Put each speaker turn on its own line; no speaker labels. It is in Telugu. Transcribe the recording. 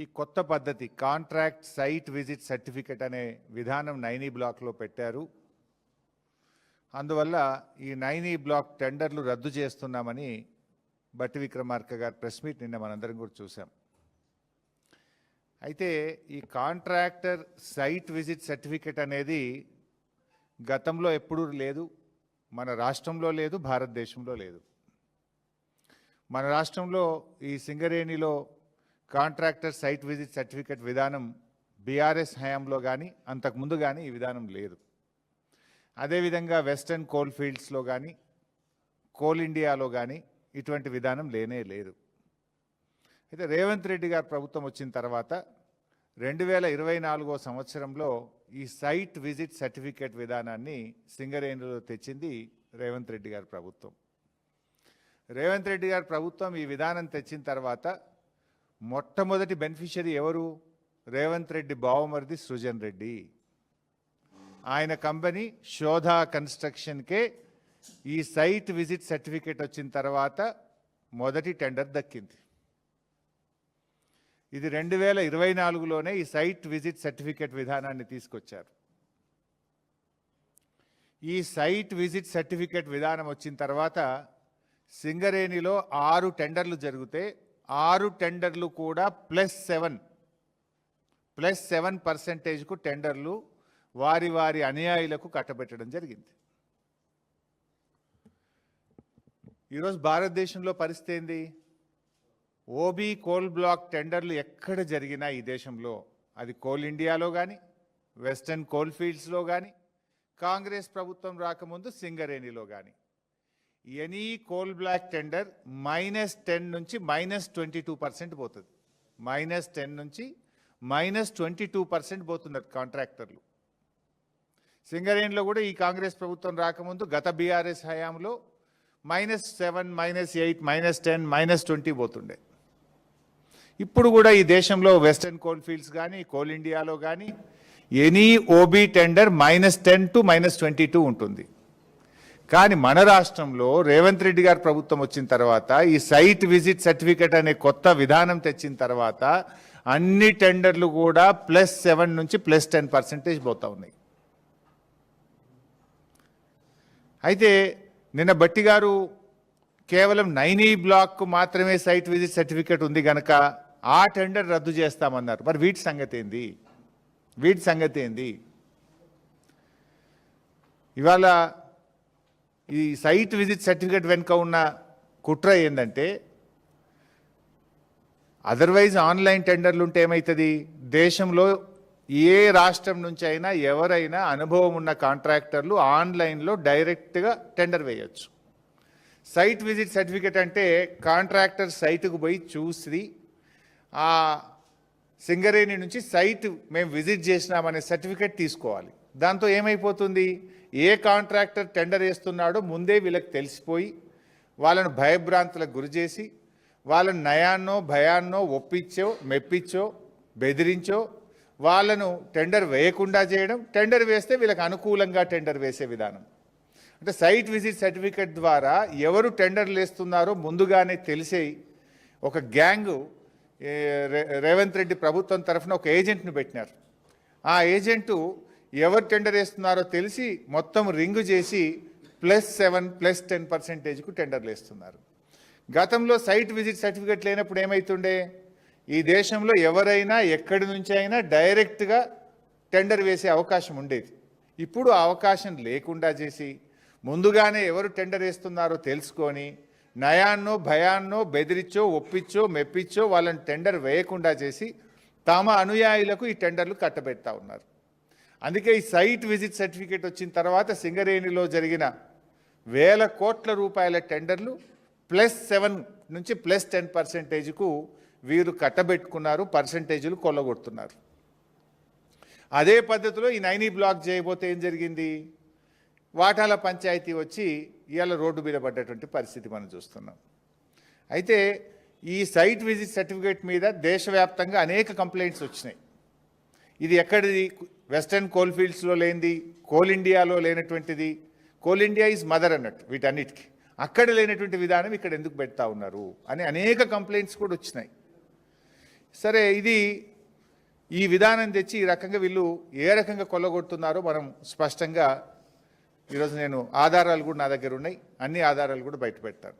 ఈ కొత్త పద్ధతి కాంట్రాక్ట్ సైట్ విజిట్ సర్టిఫికెట్ అనే విధానం నైనీ బ్లాక్లో పెట్టారు. అందువల్ల ఈ నైనీ బ్లాక్ టెండర్లు రద్దు చేస్తున్నామని బట్టి విక్రమార్క గారు ప్రెస్ మీట్ నిన్న మనందరం కూడా చూసాం. అయితే ఈ కాంట్రాక్టర్ సైట్ విజిట్ సర్టిఫికెట్ అనేది గతంలో ఎప్పుడూ లేదు మన రాష్ట్రంలో లేదు భారతదేశంలో లేదు. మన రాష్ట్రంలో ఈ సింగరేణిలో కాంట్రాక్టర్ సైట్ విజిట్ సర్టిఫికెట్ విధానం బీఆర్ఎస్ హయాంలో కానీ అంతకుముందు కానీ ఈ విధానం లేదు. అదేవిధంగా వెస్టర్న్ కోల్ ఫీల్డ్స్లో కానీ కోల్ ఇండియాలో కానీ ఇటువంటి విధానం లేనే లేదు. అయితే రేవంత్ రెడ్డి గారు ప్రభుత్వం వచ్చిన తర్వాత రెండు వేల ఇరవై నాలుగో సంవత్సరంలో ఈ సైట్ విజిట్ సర్టిఫికేట్ విధానాన్ని సింగరేణిలో తెచ్చింది రేవంత్ రెడ్డి గారి ప్రభుత్వం. రేవంత్ రెడ్డి గారి ప్రభుత్వం ఈ విధానం తెచ్చిన తర్వాత మొట్టమొదటి బెనిఫిషరీ ఎవరు? రేవంత్ రెడ్డి బావమరిది సృజన్ రెడ్డి. ఆయన కంపెనీ శోధా కన్స్ట్రక్షన్కే ఈ సైట్ విజిట్ సర్టిఫికేట్ వచ్చిన తర్వాత మొదటి టెండర్ దక్కింది. ఇది రెండు వేల ఇరవై నాలుగులోనే ఈ సైట్ విజిట్ సర్టిఫికేట్ విధానాన్ని తీసుకొచ్చారు. ఈ సైట్ విజిట్ సర్టిఫికేట్ విధానం వచ్చిన తర్వాత సింగరేణిలో ఆరు టెండర్లు జరిగితే ఆరు టెండర్లు కూడా ప్లస్ సెవెన్. ప్లస్ సెవెన్ పర్సెంటేజ్కు టెండర్లు వారి వారి అనుయాయులకు కట్టబెట్టడం జరిగింది. ఈరోజు భారతదేశంలో పరిస్థితి ఏంది? ఓబీ కోల్ బ్లాక్ టెండర్లు ఎక్కడ జరిగినా ఈ దేశంలో అది కోల్ ఇండియాలో కానీ వెస్టర్న్ కోల్ ఫీల్డ్స్లో కానీ కాంగ్రెస్ ప్రభుత్వం రాకముందు సింగరేణిలో కానీ any coal block tender minus ten నుంచి మైనస్ ట్వంటీ టూ పర్సెంట్ పోతుంది. మైనస్ టెన్ నుంచి మైనస్ ట్వంటీ టూ పర్సెంట్ పోతున్నారు కాంట్రాక్టర్లు. సింగరేణిలో కూడా ఈ కాంగ్రెస్ ప్రభుత్వం రాకముందు గత బీఆర్ఎస్ హయాంలో minus seven minus eight minus ten minus twenty పోతుండే. ఇప్పుడు కూడా ఈ దేశంలో వెస్టర్న్ కోల్ ఫీల్డ్స్ కానీ కోల్ ఇండియాలో కానీ any OB tender minus ten to minus twenty two ఉంటుంది. కానీ మన రాష్ట్రంలో రేవంత్ రెడ్డి గారు ప్రభుత్వం వచ్చిన తర్వాత ఈ సైట్ విజిట్ సర్టిఫికెట్ అనే కొత్త విధానం తెచ్చిన తర్వాత అన్ని టెండర్లు కూడా ప్లస్ సెవెన్ నుంచి ప్లస్ టెన్ పర్సెంటేజ్ పోతా ఉన్నాయి. అయితే నిన్న బట్టి గారు కేవలం నైనీ బ్లాక్ మాత్రమే సైట్ విజిట్ సర్టిఫికేట్ ఉంది కనుక ఆ టెండర్ రద్దు చేస్తామన్నారు. మరి వీటి సంగతి ఏంది? వీటి సంగతి ఏంది? ఇవాళ ఈ సైట్ విజిట్ సర్టిఫికేట్ వెనుక ఉన్న కుట్ర ఏంటంటే అదర్వైజ్ ఆన్లైన్ టెండర్లు ఉంటే ఏమవుతుంది దేశంలో ఏ రాష్ట్రం నుంచి అయినా ఎవరైనా అనుభవం ఉన్న కాంట్రాక్టర్లు ఆన్లైన్లో డైరెక్ట్గా టెండర్ వేయచ్చు. సైట్ విజిట్ సర్టిఫికేట్ అంటే కాంట్రాక్టర్ సైట్కు పోయి చూసి ఆ సింగరేణి నుంచి సైట్ మేము విజిట్ చేసినామనే సర్టిఫికేట్ తీసుకోవాలి. దాంతో ఏమైపోతుంది? ఏ కాంట్రాక్టర్ టెండర్ వేస్తున్నాడో ముందే వీళ్ళకి తెలిసిపోయి వాళ్ళను భయభ్రాంతులకు గురి చేసి వాళ్ళని నయాన్నో భయాన్నో ఒప్పించో మెప్పించో బెదిరించో వాళ్ళను టెండర్ వేయకుండా చేయడం టెండర్ వేస్తే వీళ్ళకి అనుకూలంగా టెండర్ వేసే విధానం. అంటే సైట్ విజిట్ సర్టిఫికేట్ ద్వారా ఎవరు టెండర్లు వేస్తున్నారో ముందుగానే తెలిసే ఒక గ్యాంగు రేవంత్ రెడ్డి ప్రభుత్వం తరఫున ఒక ఏజెంట్ని పెట్టినారు. ఆ ఏజెంటు ఎవరు టెండర్ వేస్తున్నారో తెలిసి మొత్తం రింగు చేసి ప్లస్ సెవెన్ ప్లస్ టెన్ పర్సెంటేజ్కు టెండర్లు వేస్తున్నారు. గతంలో సైట్ విజిట్ సర్టిఫికేట్ లేనప్పుడు ఏమైతుండే? ఈ దేశంలో ఎవరైనా ఎక్కడి నుంచి అయినా డైరెక్ట్గా టెండర్ వేసే అవకాశం ఉండేది. ఇప్పుడు అవకాశం లేకుండా చేసి ముందుగానే ఎవరు టెండర్ వేస్తున్నారో తెలుసుకొని నయాన్నో భయాన్నో బెదిరిచ్చో ఒప్పించో మెప్పించో వాళ్ళని టెండర్ వేయకుండా చేసి తమ అనుయాయులకు ఈ టెండర్లు కట్టబెడతా ఉన్నారు. అందుకే ఈ సైట్ విజిట్ సర్టిఫికేట్ వచ్చిన తర్వాత సింగరేణిలో జరిగిన వేల కోట్ల రూపాయల టెండర్లు ప్లస్ సెవెన్ నుంచి ప్లస్ టెన్ పర్సెంటేజ్కు వీరు కట్టబెట్టుకున్నారు పర్సంటేజీలు కొల్లగొడుతున్నారు. అదే పద్ధతిలో ఈ నైనీ బ్లాక్ చేయబోతే ఏం జరిగింది? వాటాల పంచాయతీ వచ్చి ఇవాళ రోడ్డు మీద పడ్డటువంటి పరిస్థితి మనం చూస్తున్నాం. అయితే ఈ సైట్ విజిట్ సర్టిఫికేట్ మీద దేశవ్యాప్తంగా అనేక కంప్లైంట్స్ వచ్చినాయి. ఇది ఎక్కడిది? వెస్టర్న్ కోల్ ఫీల్డ్స్లో లేనిది కోల్ ఇండియాలో లేనటువంటిది. కోల్ ఇండియా ఈజ్ మదర్ అన్నట్టు వీటన్నిటికీ. అక్కడ లేనటువంటి విధానం ఇక్కడ ఎందుకు పెడతా ఉన్నారు అని అనేక కంప్లైంట్స్ కూడా వచ్చినాయి. సరే ఇది ఈ విధానం తెచ్చి ఈ రకంగా వీళ్ళు ఏ రకంగా కొల్లగొడుతున్నారో మనం స్పష్టంగా ఈరోజు నేను ఆధారాలు కూడా నా దగ్గర ఉన్నాయి అన్ని ఆధారాలు కూడా బయట పెడతాను.